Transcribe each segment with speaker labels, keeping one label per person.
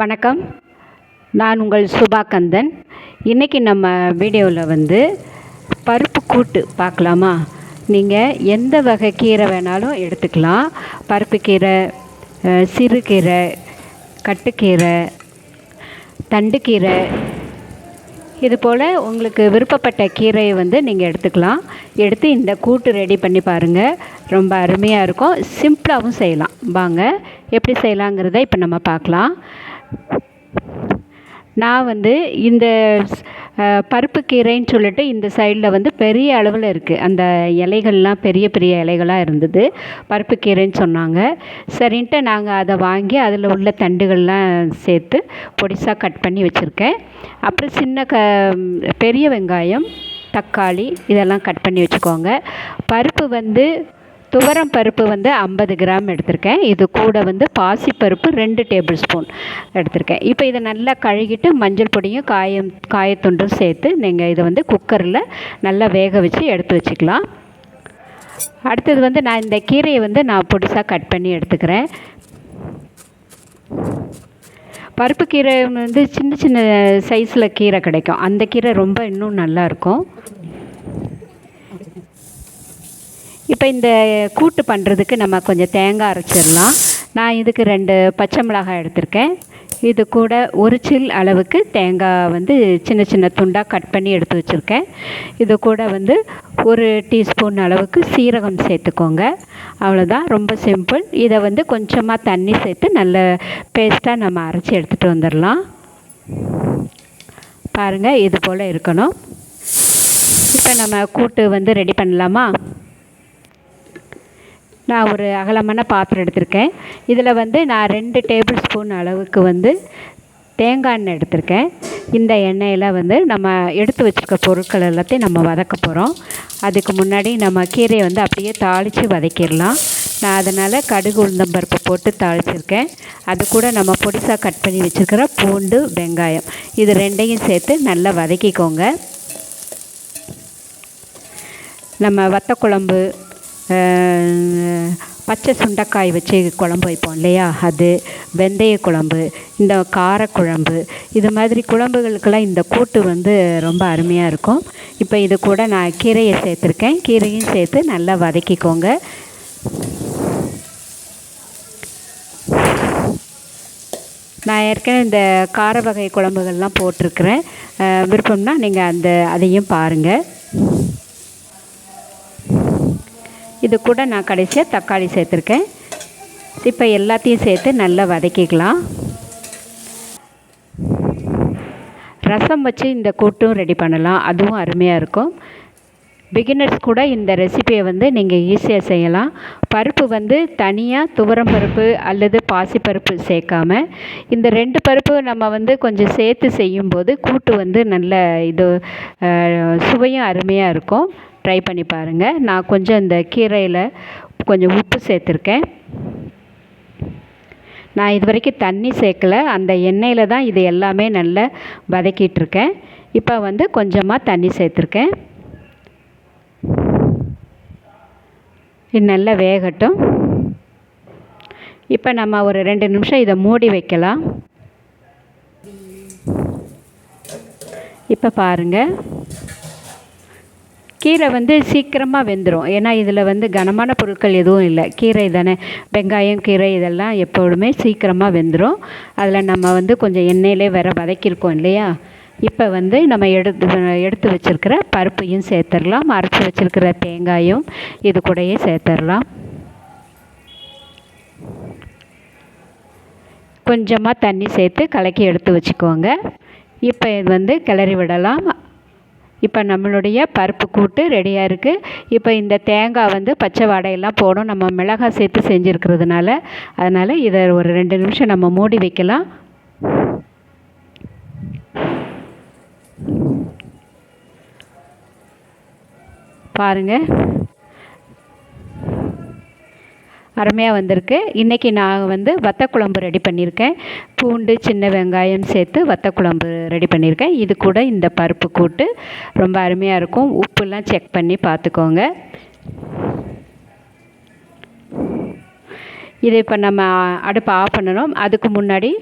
Speaker 1: வணக்கம். நான் உங்கள் சுபா கந்தன் இன்றைக்கி நம்ம வீடியோவில் வந்து பருப்பு கூட்டு பார்க்கலாமா? நீங்கள் எந்த வகை கீரை வேணாலும் எடுத்துக்கலாம். பருப்பு கீரை சிறுகீரை கட்டுக்கீரை தண்டுக்கீரை இது போல் உங்களுக்கு விருப்பப்பட்ட கீரையை வந்து நீங்கள் எடுத்துக்கலாம். எடுத்து இந்த கூட்டு ரெடி பண்ணி பாருங்கள் ரொம்ப அருமையாக இருக்கும். சிம்பிளாகவும் செய்யலாம். வாங்க எப்படி செய்யலாங்கிறத இப்போ நம்ம பார்க்கலாம். நான் வந்து இந்த பருப்புக்கீரைன்னு பருப்பு கீரைன்னு சொல்லிட்டு இந்த சைடில் வந்து பெரிய அளவில் இருக்குது அந்த இலைகள்லாம் பெரிய பெரிய இலைகளாக இருந்தது. பருப்பு கீரைன்னு சொன்னாங்க. சரின்ட்டு நாங்கள் அதை வாங்கி அதில் உள்ள தண்டுகள்லாம் சேர்த்து பொடிசாக கட் பண்ணி வச்சுருக்கேன். அப்புறம் சின்ன க பெரிய வெங்காயம் தக்காளி இதெல்லாம் கட் பண்ணி வச்சுக்கோங்க. பருப்பு வந்து துவரம் பருப்பு வந்து ஐம்பது கிராம் எடுத்திருக்கேன். இது கூட வந்து பாசிப்பருப்பு ரெண்டு டேபிள் ஸ்பூன் எடுத்திருக்கேன். இப்போ இதை நல்லா கழுகிட்டு மஞ்சள் பொடியும் காயம் காயத்துண்டும் சேர்த்து நீங்கள் இதை வந்து குக்கரில் நல்லா வேக வச்சு எடுத்து வச்சுக்கலாம். அடுத்தது வந்து நான் இந்த கீரையை வந்து நான் பொடிசாக கட் பண்ணி எடுத்துக்கிறேன். பருப்பு கீரை வந்து சின்ன சின்ன சைஸில் கீரை கிடைக்கும். அந்த கீரை ரொம்ப இன்னும் நல்லாயிருக்கும் இருக்கும் இப்போ இந்த கூட்டு பண்ணுறதுக்கு நம்ம கொஞ்சம் தேங்காய் அரைச்சிடலாம். நான் இதுக்கு ரெண்டு பச்சை மிளகாய் எடுத்திருக்கேன். இது கூட ஒரு சில் அளவுக்கு தேங்காய் வந்து சின்ன சின்ன துண்டாக கட் பண்ணி எடுத்து வச்சுருக்கேன். இது கூட வந்து ஒரு டீஸ்பூன் அளவுக்கு சீரகம் சேர்த்துக்கோங்க. அவ்வளோதான் ரொம்ப சிம்பிள். இதை வந்து கொஞ்சமாக தண்ணி சேர்த்து நல்ல பேஸ்ட்டாக நம்ம அரைச்சி எடுத்துகிட்டு வந்துடலாம். பாருங்கள் இது போல் இருக்கணும். இப்போ நம்ம கூட்டு வந்து ரெடி பண்ணலாமா? நான் ஒரு அகலமான பாத்திரம் எடுத்திருக்கேன். இதில் வந்து நான் ரெண்டு டேபிள் ஸ்பூன் அளவுக்கு வந்து தேங்காய் எண்ணெய் எடுத்திருக்கேன். இந்த எண்ணெயில் வந்து நம்ம எடுத்து வச்சுருக்க பொருட்கள் எல்லாத்தையும் நம்ம வதக்க போகிறோம் அதுக்கு முன்னாடி நம்ம கீரையை வந்து அப்படியே தாளித்து வதக்கிடலாம். நான் அதனால் கடுகு உளுந்தம்பருப்பு போட்டு தாளிச்சிருக்கேன். அது கூட நம்ம பொடிசாக கட் பண்ணி வச்சுருக்கிற பூண்டு வெங்காயம். இது ரெண்டையும் சேர்த்து நல்லா வதக்கிக்கோங்க. நம்ம வத்த குழம்பு பச்சை சுண்டைக்காய் வச்சு குழம்பு வைப்போம் இல்லையா? அது வெந்தய குழம்பு இந்த காரக்குழம்பு இது மாதிரி குழம்புகளுக்கெல்லாம் இந்த கூட்டு வந்து ரொம்ப அருமையாக இருக்கும். இப்போ இது கூட நான் கீரையை சேர்த்துருக்கேன். கீரையும் சேர்த்து நல்லா வதக்கிக்கோங்க. நான் ஏற்கனவே இந்த கார வகை குழம்புகள்லாம் போட்டிருக்கிறேன். விருப்பம்னா நீங்கள் அந்த அதையும் பாருங்கள் இது கூட நான் கடைசியாக தக்காளி சேர்த்துருக்கேன். இப்போ எல்லாத்தையும் சேர்த்து நல்லா வதக்கிக்கலாம். ரசம் வச்சு இந்த கூட்டும் ரெடி பண்ணலாம். அதுவும் அருமையாக இருக்கும். பிகினர்ஸ் கூட இந்த ரெசிபியை வந்து நீங்கள் ஈஸியாக செய்யலாம். பருப்பு வந்து தனியாக துவரம் பருப்பு அல்லது பாசிப்பருப்பு சேர்க்காம இந்த ரெண்டு பருப்பு நம்ம வந்து கொஞ்சம் சேர்த்து செய்யும்போது கூட்டு வந்து நல்ல இது சுவையும் அருமையாக இருக்கும். ட்ரை பண்ணி பாருங்கள் நான் கொஞ்சம் இந்த கீரையில் கொஞ்சம் உப்பு சேர்த்துருக்கேன். நான் இது வரைக்கும் தண்ணி சேர்க்கல. அந்த எண்ணெயில் தான் இது எல்லாமே நல்லா வதக்கிட்டுருக்கேன். இப்போ வந்து கொஞ்சமாக தண்ணி சேர்த்துருக்கேன். இது நல்லா வேகட்டும். இப்போ நம்ம ஒரு ரெண்டு நிமிஷம் இதை மூடி வைக்கலாம். இப்போ பாருங்கள் கீரை வந்து சீக்கிரமாக வெந்துடும் ஏன்னா இதில் வந்து கனமான பொருட்கள் எதுவும் இல்லை. கீரை தானே. வெங்காயம் கீரை இதெல்லாம் எப்பொழுதுமே சீக்கிரமாக வெந்துடும் அதில் நம்ம வந்து கொஞ்சம் எண்ணெயிலே வேற வதக்கியிருக்கோம் இல்லையா? இப்போ வந்து நம்ம எடுத்து எடுத்து வச்சுருக்கிற பருப்பையும் சேர்த்துடலாம் அரைச்சி வச்சுருக்கிற தேங்காயும் இது கூடயே சேர்த்துடலாம் கொஞ்சமாக தண்ணி சேர்த்து கலக்கி எடுத்து வச்சுக்கோங்க. இப்போ இது வந்து கிளறி விடலாம். இப்போ நம்மளுடைய பருப்பு கூட்டு ரெடியாக இருக்குது இப்போ இந்த தேங்காய் வந்து பச்சை வாடையெல்லாம் போடும் நம்ம மிளகாய் சேர்த்து செஞ்சுருக்கிறதுனால. அதனால் இதை ஒரு ரெண்டு நிமிஷம் நம்ம மூடி வைக்கலாம். பாருங்கள் அருமையாக வந்திருக்கு. இன்றைக்கி நான் வந்து வத்த குழம்பு ரெடி பண்ணியிருக்கேன். பூண்டு சின்ன வெங்காயம் சேர்த்து வத்த குழம்பு ரெடி பண்ணியிருக்கேன். இது கூட இந்த பருப்பு கூட்டு. ரொம்ப அருமையாக இருக்கும். உப்புலாம் செக் பண்ணி பார்த்துக்கோங்க. இதை இப்போ நம்ம அடுப்பை ஆஃப் பண்ணணும். அதுக்கு முன்னாடி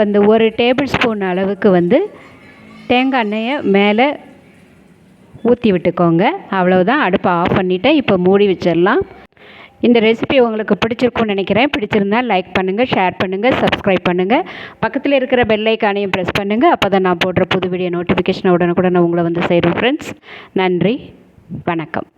Speaker 1: வந்து ஒரு டேபிள் ஸ்பூன் அளவுக்கு வந்து தேங்காய் எண்ணெயை மேலே ஊற்றி விட்டுக்கோங்க. அவ்வளவுதான். அடுப்பை ஆஃப் பண்ணிவிட்டேன் இப்போ மூடி வச்சிடலாம். இந்த ரெசிபி உங்களுக்கு பிடிச்சிருக்கும்னு நினைக்கிறேன். பிடிச்சிருந்தா லைக் பண்ணுங்கள் ஷேர் பண்ணுங்கள் சப்ஸ்கிரைப் பண்ணுங்கள் பக்கத்தில் இருக்கிற பெல்லைக்கானையும் ப்ரெஸ் பண்ணுங்கள் அப்போ தான் நான் போடுற புது வீடியோ நோட்டிஃபிகேஷன் உடனுக்குடன் உங்களை வந்து சேரும் ஃப்ரெண்ட்ஸ் நன்றி வணக்கம்.